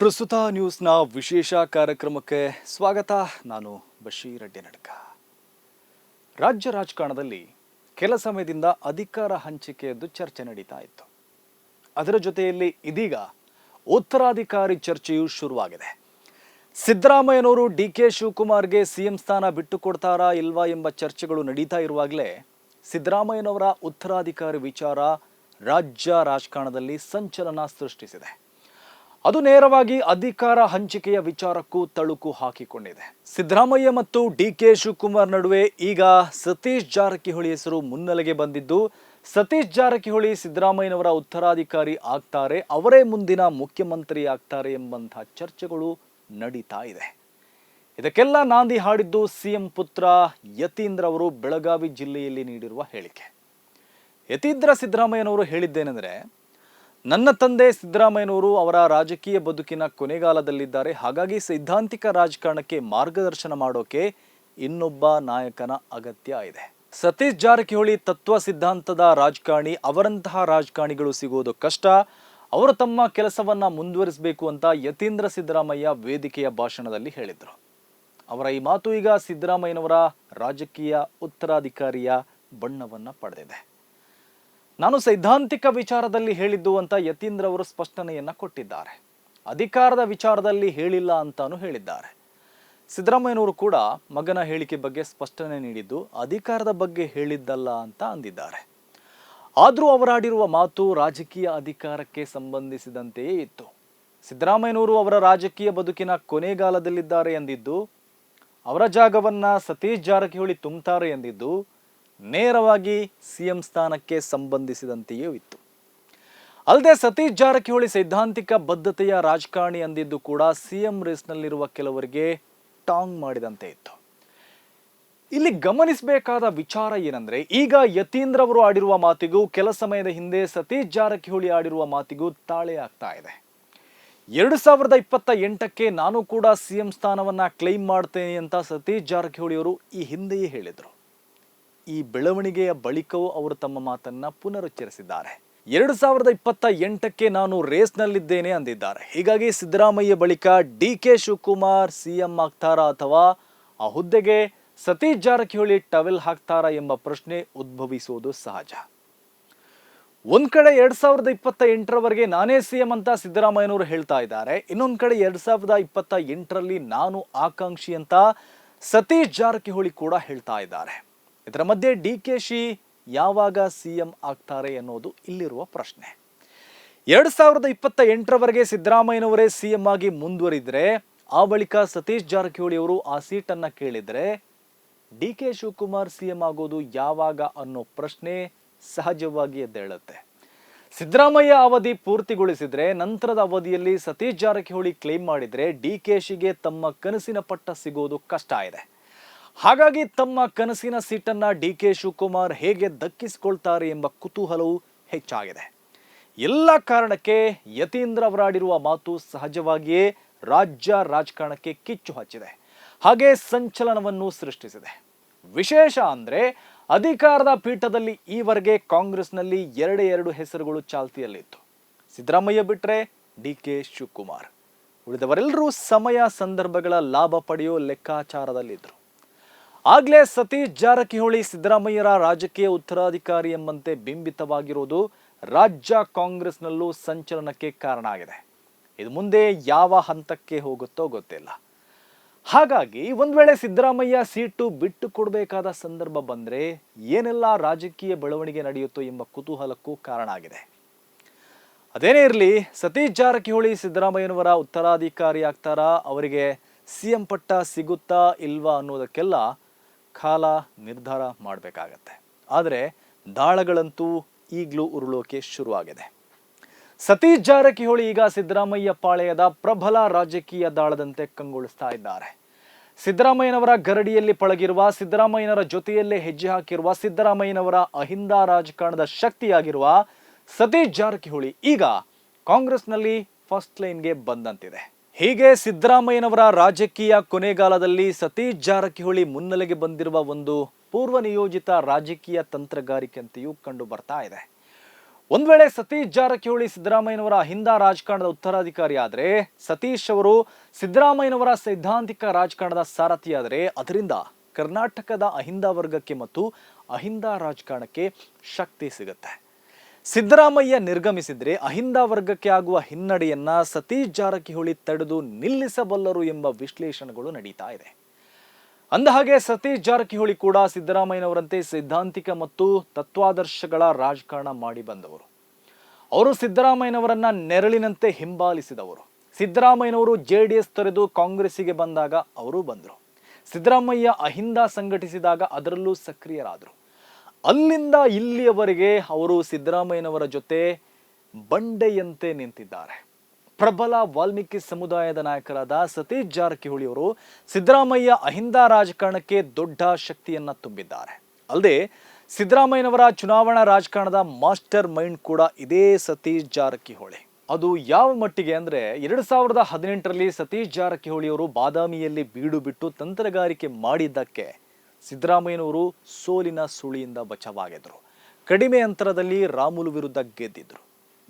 ಪ್ರಸ್ತುತ ನ್ಯೂಸ್ನ ವಿಶೇಷ ಕಾರ್ಯಕ್ರಮಕ್ಕೆ ಸ್ವಾಗತ. ನಾನು ಬಶೀರ್ ಅಡ್ಡಿ ನಡ್ಕ ರಾಜ್ಯ ರಾಜಕಾರಣದಲ್ಲಿ ಕೆಲ ಸಮಯದಿಂದ ಅಧಿಕಾರ ಹಂಚಿಕೆಯದ್ದು ಚರ್ಚೆ ನಡೀತಾ ಇತ್ತು. ಅದರ ಜೊತೆಯಲ್ಲಿ ಇದೀಗ ಉತ್ತರಾಧಿಕಾರಿ ಚರ್ಚೆಯು ಶುರುವಾಗಿದೆ. ಸಿದ್ದರಾಮಯ್ಯನವರು ಡಿ ಕೆ ಶಿವಕುಮಾರ್ಗೆ ಸಿಎಂ ಸ್ಥಾನ ಬಿಟ್ಟು ಕೊಡ್ತಾರಾ ಇಲ್ವಾ ಎಂಬ ಚರ್ಚೆಗಳು ನಡೀತಾ ಇರುವಾಗಲೇ ಸಿದ್ದರಾಮಯ್ಯನವರ ಉತ್ತರಾಧಿಕಾರಿ ವಿಚಾರ ರಾಜ್ಯ ರಾಜಕಾರಣದಲ್ಲಿ ಸಂಚಲನ ಸೃಷ್ಟಿಸಿದೆ. ಅದು ನೇರವಾಗಿ ಅಧಿಕಾರ ಹಂಚಿಕೆಯ ವಿಚಾರಕ್ಕೂ ತಳುಕು ಹಾಕಿಕೊಂಡಿದೆ. ಸಿದ್ದರಾಮಯ್ಯ ಮತ್ತು ಡಿ ಕೆ ಶಿವಕುಮಾರ್ ನಡುವೆ ಈಗ ಸತೀಶ್ ಜಾರಕಿಹೊಳಿ ಹೆಸರು ಮುನ್ನೆಲೆಗೆ ಬಂದಿದ್ದು, ಸತೀಶ್ ಜಾರಕಿಹೊಳಿ ಸಿದ್ದರಾಮಯ್ಯನವರ ಉತ್ತರಾಧಿಕಾರಿ ಆಗ್ತಾರೆ, ಅವರೇ ಮುಂದಿನ ಮುಖ್ಯಮಂತ್ರಿ ಆಗ್ತಾರೆ ಎಂಬಂತಹ ಚರ್ಚೆಗಳು ನಡೀತಾ ಇದೆ. ಇದಕ್ಕೆಲ್ಲ ನಾಂದಿ ಹಾಡಿದ್ದು ಸಿಎಂ ಪುತ್ರ ಯತೀಂದ್ರ ಅವರು ಬೆಳಗಾವಿ ಜಿಲ್ಲೆಯಲ್ಲಿ ನೀಡಿರುವ ಹೇಳಿಕೆ. ಯತೀಂದ್ರ ಸಿದ್ದರಾಮಯ್ಯನವರು ಹೇಳಿದ್ದೇನೆಂದರೆ ನನ್ನ ತಂದೆ ಸಿದ್ದರಾಮಯ್ಯನವರು ಅವರ ರಾಜಕೀಯ ಬದುಕಿನ ಕೊನೆಗಾಲದಲ್ಲಿದ್ದಾರೆ. ಹಾಗಾಗಿ ಸೈದ್ಧಾಂತಿಕ ರಾಜಕಾರಣಕ್ಕೆ ಮಾರ್ಗದರ್ಶನ ಮಾಡೋಕೆ ಇನ್ನೊಬ್ಬ ನಾಯಕನ ಅಗತ್ಯ ಇದೆ. ಸತೀಶ್ ಜಾರಕಿಹೊಳಿ ತತ್ವ ಸಿದ್ಧಾಂತದ ರಾಜಕಾರಣಿ, ಅವರಂತಹ ರಾಜಕಾರಣಿಗಳು ಸಿಗೋದು ಕಷ್ಟ. ಅವರು ತಮ್ಮ ಕೆಲಸವನ್ನ ಮುಂದುವರಿಸಬೇಕು ಅಂತ ಯತೀಂದ್ರ ಸಿದ್ದರಾಮಯ್ಯ ವೇದಿಕೆಯ ಭಾಷಣದಲ್ಲಿ ಹೇಳಿದರು. ಅವರ ಈ ಮಾತು ಈಗ ಸಿದ್ದರಾಮಯ್ಯನವರ ರಾಜಕೀಯ ಉತ್ತರಾಧಿಕಾರಿಯ ಬಣ್ಣವನ್ನು ಪಡೆದಿದೆ. ನಾನು ಸೈದ್ಧಾಂತಿಕ ವಿಚಾರದಲ್ಲಿ ಹೇಳಿದ್ದು ಅಂತ ಯತೀಂದ್ರ ಅವರು ಸ್ಪಷ್ಟನೆಯನ್ನ ಕೊಟ್ಟಿದ್ದಾರೆ. ಅಧಿಕಾರದ ವಿಚಾರದಲ್ಲಿ ಹೇಳಿಲ್ಲ ಅಂತಾನು ಹೇಳಿದ್ದಾರೆ. ಸಿದ್ದರಾಮಯ್ಯನವರು ಕೂಡ ಮಗನ ಹೇಳಿಕೆ ಬಗ್ಗೆ ಸ್ಪಷ್ಟನೆ ನೀಡಿದ್ದು, ಅಧಿಕಾರದ ಬಗ್ಗೆ ಹೇಳಿದ್ದಲ್ಲ ಅಂತ ಅಂದಿದ್ದಾರೆ. ಆದರೂ ಅವರಾಡಿರುವ ಮಾತು ರಾಜಕೀಯ ಅಧಿಕಾರಕ್ಕೆ ಸಂಬಂಧಿಸಿದಂತೆಯೇ ಇತ್ತು. ಸಿದ್ದರಾಮಯ್ಯನವರು ಅವರ ರಾಜಕೀಯ ಬದುಕಿನ ಕೊನೆಗಾಲದಲ್ಲಿದ್ದಾರೆ ಎಂದಿದ್ದು, ಅವರ ಜಾಗವನ್ನ ಸತೀಶ್ ಜಾರಕಿಹೊಳಿ ತುಂಬುತ್ತಾರೆ ಎಂದಿದ್ದು ನೇರವಾಗಿ ಸಿಎಂ ಸ್ಥಾನಕ್ಕೆ ಸಂಬಂಧಿಸಿದಂತೆಯೂ ಇತ್ತು. ಅಲ್ಲದೆ ಸತೀಶ್ ಜಾರಕಿಹೊಳಿ ಸೈದ್ಧಾಂತಿಕ ಬದ್ಧತೆಯ ರಾಜಕಾರಣಿ ಅಂದಿದ್ದು ಕೂಡ ಸಿಎಂ ರೇಸ್ನಲ್ಲಿರುವ ಕೆಲವರಿಗೆ ಟಾಂಗ್ ಮಾಡಿದಂತೆ ಇತ್ತು. ಇಲ್ಲಿ ಗಮನಿಸಬೇಕಾದ ವಿಚಾರ ಏನಂದ್ರೆ, ಈಗ ಯತೀಂದ್ರ ಅವರು ಆಡಿರುವ ಮಾತಿಗೂ ಕೆಲ ಸಮಯದ ಹಿಂದೆ ಸತೀಶ್ ಜಾರಕಿಹೊಳಿ ಆಡಿರುವ ಮಾತಿಗೂ ತಾಳೆ ಆಗ್ತಾ ಇದೆ. ಎರಡು ಸಾವಿರದ ಇಪ್ಪತ್ತ ಎಂಟಕ್ಕೆ ನಾನು ಕೂಡ ಸಿಎಂ ಸ್ಥಾನವನ್ನ ಕ್ಲೈಮ್ ಮಾಡ್ತೇನೆ ಅಂತ ಸತೀಶ್ ಜಾರಕಿಹೊಳಿ ಅವರು ಈ ಹಿಂದೆಯೇ ಹೇಳಿದರು. ಈ ಬೆಳವಣಿಗೆಯ ಬಳಿಕವೂ ಅವರು ತಮ್ಮ ಮಾತನ್ನ ಪುನರುಚ್ಚರಿಸಿದ್ದಾರೆ. ಎರಡು ಸಾವಿರದ ಇಪ್ಪತ್ತ ಎಂಟಕ್ಕೆ ನಾನು ರೇಸ್ನಲ್ಲಿದ್ದೇನೆ ಅಂದಿದ್ದಾರೆ. ಹೀಗಾಗಿ ಸಿದ್ದರಾಮಯ್ಯ ಬಳಿಕ ಡಿ ಕೆ ಶಿವಕುಮಾರ್ ಸಿಎಂ ಆಗ್ತಾರಾ ಅಥವಾ ಆ ಹುದ್ದೆಗೆ ಸತೀಶ್ ಜಾರಕಿಹೊಳಿ ಟವೆಲ್ ಹಾಕ್ತಾರಾ ಎಂಬ ಪ್ರಶ್ನೆ ಉದ್ಭವಿಸುವುದು ಸಹಜ. ಒಂದ್ ಕಡೆ ಎರಡ್ ಸಾವಿರದ ಇಪ್ಪತ್ತ ಎಂಟರವರೆಗೆ ನಾನೇ ಸಿಎಂ ಅಂತ ಸಿದ್ದರಾಮಯ್ಯನವರು ಹೇಳ್ತಾ ಇದ್ದಾರೆ. ಇನ್ನೊಂದ್ ಕಡೆ ಎರಡ್ ಸಾವಿರದ ಇಪ್ಪತ್ತ ಎಂಟರಲ್ಲಿ ನಾನು ಆಕಾಂಕ್ಷಿ ಅಂತ ಸತೀಶ್ ಜಾರಕಿಹೊಳಿ ಕೂಡ ಹೇಳ್ತಾ ಇದ್ದಾರೆ. ಇದರ ಮಧ್ಯೆ ಡಿ ಕೆ ಶಿ ಯಾವಾಗ ಸಿಎಂ ಆಗ್ತಾರೆ ಅನ್ನೋದು ಇಲ್ಲಿರುವ ಪ್ರಶ್ನೆ. ಎರಡು ಸಾವಿರದ ಇಪ್ಪತ್ತ ಎಂಟರವರೆಗೆ ಸಿದ್ದರಾಮಯ್ಯನವರೇ ಸಿ ಎಂ ಆಗಿ ಮುಂದುವರಿದರೆ, ಆ ಬಳಿಕ ಸತೀಶ್ ಜಾರಕಿಹೊಳಿ ಅವರು ಆ ಸೀಟನ್ನು ಕೇಳಿದರೆ, ಡಿ ಕೆ ಶಿವಕುಮಾರ್ ಸಿಎಂ ಆಗೋದು ಯಾವಾಗ ಅನ್ನೋ ಪ್ರಶ್ನೆ ಸಹಜವಾಗಿ ಎದ್ದೇಳುತ್ತೆ. ಸಿದ್ದರಾಮಯ್ಯ ಅವಧಿ ಪೂರ್ತಿಗೊಳಿಸಿದ್ರೆ, ನಂತರದ ಅವಧಿಯಲ್ಲಿ ಸತೀಶ್ ಜಾರಕಿಹೊಳಿ ಕ್ಲೇಮ್ ಮಾಡಿದರೆ ಡಿ ಕೆ ಶಿಗೆ ತಮ್ಮ ಕನಸಿನ ಪಟ್ಟ ಸಿಗೋದು ಕಷ್ಟ ಇದೆ. ಹಾಗಾಗಿ ತಮ್ಮ ಕನಸಿನ ಸೀಟನ್ನ ಡಿ ಕೆ ಶಿವಕುಮಾರ್ ಹೇಗೆ ದಕ್ಕಿಸಿಕೊಳ್ತಾರೆ ಎಂಬ ಕುತೂಹಲವು ಹೆಚ್ಚಾಗಿದೆ. ಎಲ್ಲ ಕಾರಣಕ್ಕೆ ಯತೀಂದ್ರ ಅವರಾಡಿರುವ ಮಾತು ಸಹಜವಾಗಿಯೇ ರಾಜ್ಯ ರಾಜಕಾರಣಕ್ಕೆ ಕಿಚ್ಚು ಹಚ್ಚಿದೆ. ಹಾಗೆ ಸಂಚಲನವನ್ನು ಸೃಷ್ಟಿಸಿದೆ. ವಿಶೇಷ ಅಂದ್ರೆ ಅಧಿಕಾರದ ಪೀಠದಲ್ಲಿ ಈವರೆಗೆ ಕಾಂಗ್ರೆಸ್ನಲ್ಲಿ ಎರಡೇ ಎರಡು ಹೆಸರುಗಳು ಚಾಲ್ತಿಯಲ್ಲಿತ್ತು. ಸಿದ್ದರಾಮಯ್ಯ ಬಿಟ್ರೆ ಡಿ ಕೆ ಶಿವಕುಮಾರ್. ಉಳಿದವರೆಲ್ಲರೂ ಸಮಯ, ಸಂದರ್ಭಗಳ ಲಾಭ ಪಡೆಯೋ ಲೆಕ್ಕಾಚಾರದಲ್ಲಿದ್ದರು ಆಗ್ಲೇ ಸತೀಶ್ ಜಾರಕಿಹೊಳಿ ಸಿದ್ದರಾಮಯ್ಯರ ರಾಜಕೀಯ ಉತ್ತರಾಧಿಕಾರಿ ಎಂಬಂತೆ ಬಿಂಬಿತವಾಗಿರುವುದು ರಾಜ್ಯ ಕಾಂಗ್ರೆಸ್ನಲ್ಲೂ ಸಂಚಲನಕ್ಕೆ ಕಾರಣ ಆಗಿದೆ. ಇದು ಮುಂದೆ ಯಾವ ಹಂತಕ್ಕೆ ಹೋಗುತ್ತೋ ಗೊತ್ತಿಲ್ಲ. ಹಾಗಾಗಿ ಒಂದು ವೇಳೆ ಸಿದ್ದರಾಮಯ್ಯ ಸೀಟು ಬಿಟ್ಟು ಕೊಡಬೇಕಾದ ಸಂದರ್ಭ ಬಂದ್ರೆ ಏನೆಲ್ಲ ರಾಜಕೀಯ ಬೆಳವಣಿಗೆ ನಡೆಯುತ್ತೋ ಎಂಬ ಕುತೂಹಲಕ್ಕೂ ಕಾರಣ ಆಗಿದೆ. ಅದೇನೇ ಇರಲಿ, ಸತೀಶ್ ಜಾರಕಿಹೊಳಿ ಸಿದ್ದರಾಮಯ್ಯನವರ ಉತ್ತರಾಧಿಕಾರಿ ಆಗ್ತಾರಾ? ಅವರಿಗೆ ಸಿಎಂ ಪಟ್ಟ ಸಿಗುತ್ತಾ ಇಲ್ವಾ ಅನ್ನೋದಕ್ಕೆಲ್ಲ ಕಾಲ ನಿರ್ಧಾರ ಮಾಡಬೇಕಾಗತ್ತೆ. ಆದರೆ ದಾಳಗಳಂತೂ ಈಗಲೂ ಉರುಳೋಕೆ ಶುರುವಾಗಿದೆ. ಸತೀಶ್ ಜಾರಕಿಹೊಳಿ ಈಗ ಸಿದ್ದರಾಮಯ್ಯ ಪಾಳೆಯದ ಪ್ರಬಲ ರಾಜಕೀಯ ದಾಳದಂತೆ ಕಂಗೊಳಿಸ್ತಾ ಇದ್ದಾರೆ. ಸಿದ್ದರಾಮಯ್ಯನವರ ಗರಡಿಯಲ್ಲಿ ಪಳಗಿರುವ, ಸಿದ್ದರಾಮಯ್ಯನವರ ಜೊತೆಯಲ್ಲೇ ಹೆಜ್ಜೆ ಹಾಕಿರುವ, ಸಿದ್ದರಾಮಯ್ಯನವರ ಅಹಿಂದ ರಾಜಕಾರಣದ ಶಕ್ತಿಯಾಗಿರುವ ಸತೀಶ್ ಜಾರಕಿಹೊಳಿ ಈಗ ಕಾಂಗ್ರೆಸ್ನಲ್ಲಿ ಫಸ್ಟ್ ಲೈನ್ಗೆ ಬಂದಂತಿದೆ. ಹೀಗೆ ಸಿದ್ದರಾಮಯ್ಯನವರ ರಾಜಕೀಯ ಕೊನೆಗಾಲದಲ್ಲಿ ಸತೀಶ್ ಜಾರಕಿಹೊಳಿ ಮುನ್ನೆಲೆಗೆ ಬಂದಿರುವ ಒಂದು ಪೂರ್ವ ನಿಯೋಜಿತ ರಾಜಕೀಯ ತಂತ್ರಗಾರಿಕೆ ಅಂತೆಯೂ ಕಂಡು ಬರ್ತಾ ಇದೆ. ಒಂದ್ ವೇಳೆ ಸತೀಶ್ ಜಾರಕಿಹೊಳಿ ಸಿದ್ದರಾಮಯ್ಯನವರ ಹಿಂದ ರಾಜಕಾರಣದ ಉತ್ತರಾಧಿಕಾರಿ ಆದರೆ, ಸತೀಶ್ ಅವರು ಸಿದ್ದರಾಮಯ್ಯನವರ ಸೈದ್ಧಾಂತಿಕ ರಾಜಕಾರಣದ ಸಾರಥಿಯಾದರೆ, ಅದರಿಂದ ಕರ್ನಾಟಕದ ಅಹಿಂದ ವರ್ಗಕ್ಕೆ ಮತ್ತು ಅಹಿಂದ ರಾಜಕಾರಣಕ್ಕೆ ಶಕ್ತಿ ಸಿಗುತ್ತೆ. ಸಿದ್ದರಾಮಯ್ಯ ನಿರ್ಗಮಿಸಿದ್ರೆ ಅಹಿಂದ ವರ್ಗಕ್ಕೆ ಆಗುವ ಹಿನ್ನಡೆಯನ್ನ ಸತೀಶ್ ಜಾರಕಿಹೊಳಿ ತಡೆದು ನಿಲ್ಲಿಸಬಲ್ಲರು ಎಂಬ ವಿಶ್ಲೇಷಣೆಗಳು ನಡೀತಾ ಇದೆ. ಅಂದಹಾಗೆ ಸತೀಶ್ ಜಾರಕಿಹೊಳಿ ಕೂಡ ಸಿದ್ದರಾಮಯ್ಯನವರಂತೆ ಸಿದ್ಧಾಂತಿಕ ಮತ್ತು ತತ್ವಾದರ್ಶಗಳ ರಾಜಕಾರಣ ಮಾಡಿ ಬಂದವರು. ಅವರು ಸಿದ್ದರಾಮಯ್ಯನವರನ್ನ ನೆರಳಿನಂತೆ ಹಿಂಬಾಲಿಸಿದವರು. ಸಿದ್ದರಾಮಯ್ಯನವರು ಜೆ ಡಿ ಎಸ್ ತೊರೆದು ಕಾಂಗ್ರೆಸ್ಸಿಗೆ ಬಂದಾಗ ಅವರು ಬಂದರು. ಸಿದ್ದರಾಮಯ್ಯ ಅಹಿಂದ ಸಂಘಟಿಸಿದಾಗ ಅದರಲ್ಲೂ ಸಕ್ರಿಯರಾದರು. ಅಲ್ಲಿಂದ ಇಲ್ಲಿಯವರೆಗೆ ಅವರು ಸಿದ್ದರಾಮಯ್ಯನವರ ಜೊತೆ ಬಂಡೆಯಂತೆ ನಿಂತಿದ್ದಾರೆ. ಪ್ರಬಲ ವಾಲ್ಮೀಕಿ ಸಮುದಾಯದ ನಾಯಕರಾದ ಸತೀಶ್ ಜಾರಕಿಹೊಳಿ ಅವರು ಸಿದ್ದರಾಮಯ್ಯ ಅಹಿಂದ ರಾಜಕಾರಣಕ್ಕೆ ದೊಡ್ಡ ಶಕ್ತಿಯನ್ನ ತುಂಬಿದ್ದಾರೆ. ಅಲ್ಲದೆ ಸಿದ್ದರಾಮಯ್ಯನವರ ಚುನಾವಣಾ ರಾಜಕಾರಣದ ಮಾಸ್ಟರ್ ಮೈಂಡ್ ಕೂಡ ಇದೇ ಸತೀಶ್ ಜಾರಕಿಹೊಳಿ. ಅದು ಯಾವ ಮಟ್ಟಿಗೆ ಅಂದ್ರೆ ಎರಡು ಸಾವಿರದ ಹದಿನೆಂಟರಲ್ಲಿ ಸತೀಶ್ ಜಾರಕಿಹೊಳಿ ಅವರು ಬಾದಾಮಿಯಲ್ಲಿ ಬೀಡು ಬಿಟ್ಟು ತಂತ್ರಗಾರಿಕೆ ಮಾಡಿದ್ದಕ್ಕೆ ಸಿದ್ದರಾಮಯ್ಯನವರು ಸೋಲಿನ ಸುಳಿಯಿಂದ ಬಚಾವಾಗಿದ್ರು. ಕಡಿಮೆ ಅಂತರದಲ್ಲಿ ರಾಮುಲು ವಿರುದ್ಧ ಗೆದ್ದಿದ್ರು.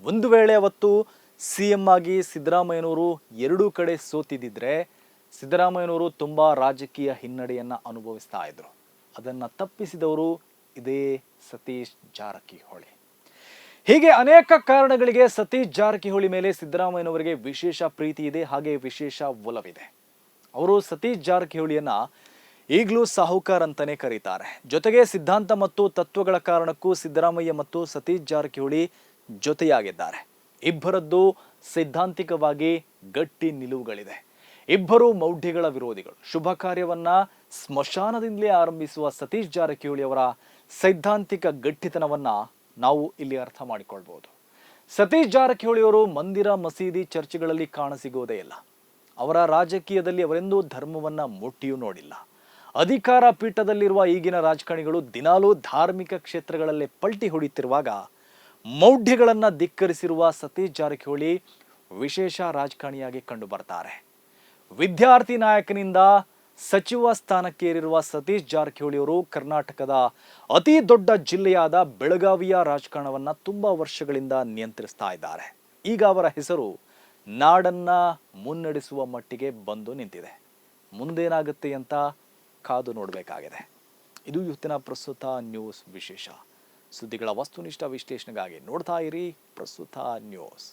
ಒಂದು ವೇಳೆ ಅವತ್ತು ಸಿ ಎಂ ಆಗಿ ಸಿದ್ದರಾಮಯ್ಯನವರು ಎರಡೂ ಕಡೆ ಸೋತಿದ್ದಿದ್ರೆ ಸಿದ್ದರಾಮಯ್ಯನವರು ತುಂಬಾ ರಾಜಕೀಯ ಹಿನ್ನಡೆಯನ್ನ ಅನುಭವಿಸ್ತಾ ಇದ್ರು. ಅದನ್ನ ತಪ್ಪಿಸಿದವರು ಇದೇ ಸತೀಶ್ ಜಾರಕಿಹೊಳಿ. ಹೀಗೆ ಅನೇಕ ಕಾರಣಗಳಿಗೆ ಸತೀಶ್ ಜಾರಕಿಹೊಳಿ ಮೇಲೆ ಸಿದ್ದರಾಮಯ್ಯನವರಿಗೆ ವಿಶೇಷ ಪ್ರೀತಿ ಇದೆ, ಹಾಗೆ ವಿಶೇಷ ಒಲವಿದೆ. ಅವರು ಸತೀಶ್ ಜಾರಕಿಹೊಳಿಯನ್ನ ಈಗಲೂ ಸಾಹುಕಾರ್ ಅಂತಾನೆ ಕರೀತಾರೆ. ಜೊತೆಗೆ ಸಿದ್ಧಾಂತ ಮತ್ತು ತತ್ವಗಳ ಕಾರಣಕ್ಕೂ ಸಿದ್ದರಾಮಯ್ಯ ಮತ್ತು ಸತೀಶ್ ಜಾರಕಿಹೊಳಿ ಜೊತೆಯಾಗಿದ್ದಾರೆ. ಇಬ್ಬರದ್ದು ಸಿದ್ಧಾಂತಿಕವಾಗಿ ಗಟ್ಟಿ ನಿಲುವುಗಳಿದೆ. ಇಬ್ಬರು ಮೌಢ್ಯಗಳ ವಿರೋಧಿಗಳು. ಶುಭ ಕಾರ್ಯವನ್ನ ಸ್ಮಶಾನದಿಂದಲೇ ಆರಂಭಿಸುವ ಸತೀಶ್ ಜಾರಕಿಹೊಳಿ ಅವರ ಸೈದ್ಧಾಂತಿಕ ಗಟ್ಟಿತನವನ್ನ ನಾವು ಇಲ್ಲಿ ಅರ್ಥ ಮಾಡಿಕೊಳ್ಬಹುದು ಸತೀಶ್ ಜಾರಕಿಹೊಳಿ ಅವರು ಮಂದಿರ, ಮಸೀದಿ, ಚರ್ಚ್ಗಳಲ್ಲಿ ಕಾಣಸಿಗೋದೇ ಇಲ್ಲ. ಅವರ ರಾಜಕೀಯದಲ್ಲಿ ಅವರೆಂದೂ ಧರ್ಮವನ್ನ ಮುಟ್ಟಿಯೂ ನೋಡಿಲ್ಲ. ಅಧಿಕಾರ ಪೀಠದಲ್ಲಿರುವ ಈಗಿನ ರಾಜಕಾರಣಿಗಳು ದಿನಾಲೂ ಧಾರ್ಮಿಕ ಕ್ಷೇತ್ರಗಳಲ್ಲೇ ಪಲ್ಟಿ ಹೊಡೆಯುತ್ತಿರುವಾಗ ಮೌಢ್ಯಗಳನ್ನು ಧಿಕ್ಕರಿಸಿರುವ ಸತೀಶ್ ಜಾರಕಿಹೊಳಿ ವಿಶೇಷ ರಾಜಕಾರಣಿಯಾಗಿ ಕಂಡು ಬರ್ತಾರೆ ವಿದ್ಯಾರ್ಥಿ ನಾಯಕನಿಂದ ಸಚಿವ ಸ್ಥಾನಕ್ಕೇರಿರುವ ಸತೀಶ್ ಜಾರಕಿಹೊಳಿ ಅವರು ಕರ್ನಾಟಕದ ಅತಿ ದೊಡ್ಡ ಜಿಲ್ಲೆಯಾದ ಬೆಳಗಾವಿಯ ರಾಜಕಾರಣವನ್ನು ತುಂಬ ವರ್ಷಗಳಿಂದ ನಿಯಂತ್ರಿಸ್ತಾ ಇದ್ದಾರೆ. ಈಗ ಅವರ ಹೆಸರು ನಾಡನ್ನ ಮುನ್ನಡೆಸುವ ಮಟ್ಟಿಗೆ ಬಂದು ನಿಂತಿದೆ. ಮುಂದೇನಾಗುತ್ತೆ ಅಂತ ಕಾದು ನೋಡಬೇಕಾಗಿದೆ. ಇದು ಇವತ್ತಿನ ಪ್ರಸ್ತುತ ನ್ಯೂಸ್ ವಿಶೇಷ. ಸುದ್ದಿಗಳ ವಸ್ತುನಿಷ್ಠ ವಿಶ್ಲೇಷಣೆಗಾಗಿ ನೋಡ್ತಾ ಇರಿ ಪ್ರಸ್ತುತ ನ್ಯೂಸ್.